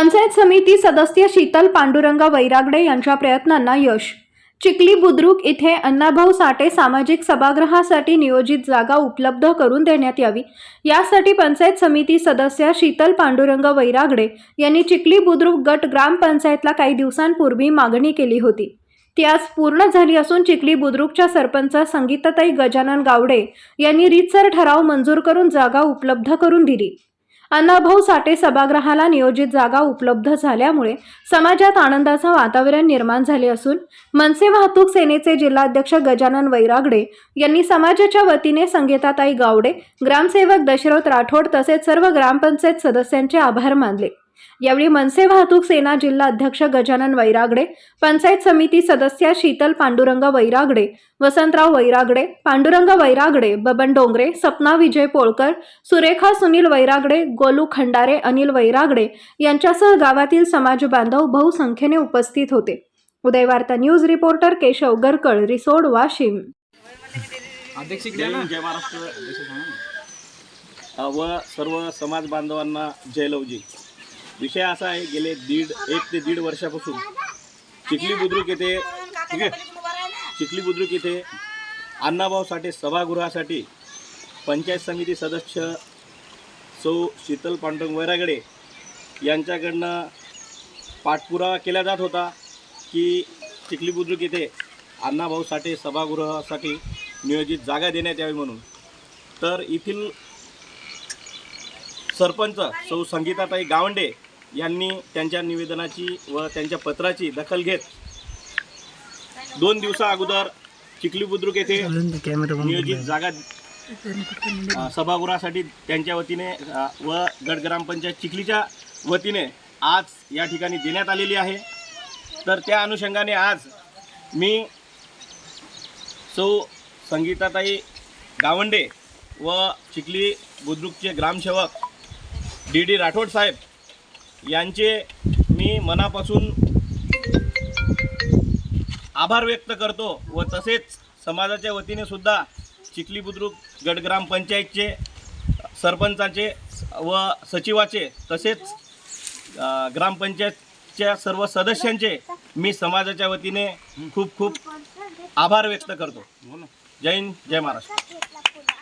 पंचायत समिती सदस्य शीतल पांडुरंग वैरागडे यांच्या प्रयत्नांना यश. चिखली बुद्रुक इथे अण्णाभाऊ साठे सामाजिक सभागृहासाठी नियोजित जागा उपलब्ध करून देण्यात यावी. यासाठी पंचायत समिती सदस्य शीतल पांडुरंग वैरागडे यांनी चिखली बुद्रुक गट ग्रामपंचायतला काही दिवसांपूर्वी मागणी केली होती. ती आज पूर्ण झाली असून चिखली बुद्रुकच्या सरपंच संगीताताई गजानन गावडे यांनी रीतसर ठराव मंजूर करून जागा उपलब्ध करून दिली. अण्णाभाऊ साठे सभागृहाला नियोजित जागा उपलब्ध झाल्यामुळे समाजात आनंदाचं वातावरण निर्माण झाले असून मनसे वाहतूक सेनेचे जिल्हाध्यक्ष गजानन वैरागडे यांनी समाजाच्या वतीने संगीताताई गावडे ग्रामसेवक दशरथ राठोड तसेच सर्व ग्रामपंचायत सदस्यांचे आभार मानले. यावेळी मनसे वाहतूक सेना जिल्हा अध्यक्ष गजानन वैरागडे पंचायत समिती सदस्य शीतल पांडुरंग वैरागडे वसंतराव वैरागडे पांडुरंग वैरागडे बबन डोंगरे सपना विजय पोळकर सुरेखा सुनील वैरागडे गोलू खंडारे अनिल वैरागडे यांच्यासह गावातील समाज बांधव बहुसंख्येने उपस्थित होते. Uday Varta news reporter Keshav Garkal Risod Washim. अध्यक्ष जय महाराष्ट्र. व सर्व समाज बांधवांना जय लवजी. विषय असा आहे गेले दीड एक ते दीड वर्षापासून चिखली बुद्रुक येथे ठीक आहे? चिखली बुद्रुक येथे अण्णाभाऊ साठे सभागृहासाठी पंचायत समिती सदस्य सौ शीतल पांडुरंग वैरागडे यांच्याकडनं पाठपुरावा केला जात होता की चिखली बुद्रुक येथे अण्णाभाऊ साठे सभागृहासाठी नियोजित जागा देण्यात यावी म्हणून. तर येथील सरपंच सौ संगीताताई गावंडे यांनी त्यांच्या निवेदनाची व त्यांच्या पत्राची दखल घेत दोन दिवसा अगोदर चिखली बुद्रुक येथे नियोजित जागा सभागृहासाठी त्यांच्या वतीने व गट ग्रामपंचायत चिखलीच्या वतीने आज या ठिकाणी देण्यात आलेली आहे. तर त्या अनुषंगाने आज मी सौ संगीताताई गावंडे व चिखली बुद्रुकचे ग्रामसेवक डी डी राठोड साहेब यांचे मी मनापासून आभार व्यक्त करतो व तसेच समाजाच्या वतीने सुद्धा चिखली बुद्रुक गट ग्रामपंचायतचे सरपंचाचे व सचिवाचे तसेच ग्रामपंचायतच्या सर्व सदस्यांचे मी समाजाच्या वतीने खूप खूप आभार व्यक्त करतो. जय हिंद जय महाराष्ट्र.